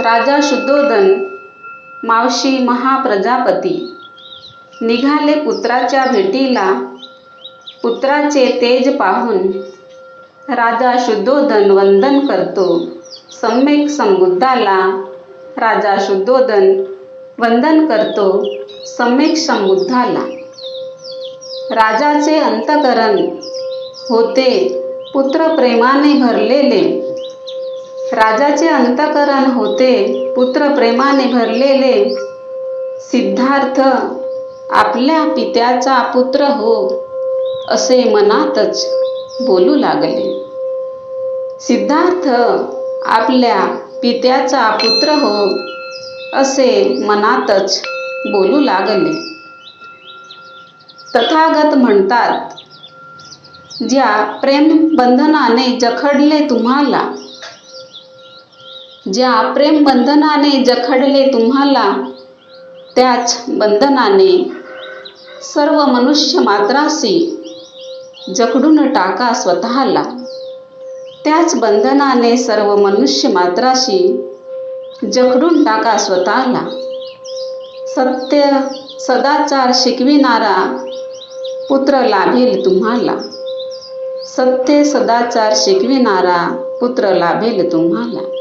राजा शुद्धोधन मावशी महाप्रजापती निघाले पुत्राच्या भेटीला. पुत्राचे तेज पाहून राजा शुद्धोधन वंदन करतो. सम्यक संबुद्धाला राजा शुद्धोधन वंदन करतो सम्यक संबुद्धाला. राजाचे अंतकरण होते पुत्रप्रेमाने भरलेले. राजाचे अंतकरण होते पुत्र प्रेमाने भरलेले. सिद्धार्थ आपल्या पित्याचा पुत्र हो असे मनातच बोलू लागले. सिद्धार्थ आपल्या पित्याचा पुत्र हो असे मनातच बोलू लागले. तथागत म्हणतात ज्या प्रेमबंधनाने जखडले तुम्हाला ज्या प्रेमबंधनाने जखडले तुम्हाला त्याच बंधनाने सर्व मनुष्य मात्रासी जखडून टाका स्वतःला. त्याच बंधनाने सर्व मनुष्य मात्राशी जखडून टाका स्वतःला. सत्य सदाचार शिकविणारा पुत्र लाभेल तुम्हाला. सत्य सदाचार शिकविणारा पुत्र लाभेल तुम्हाला.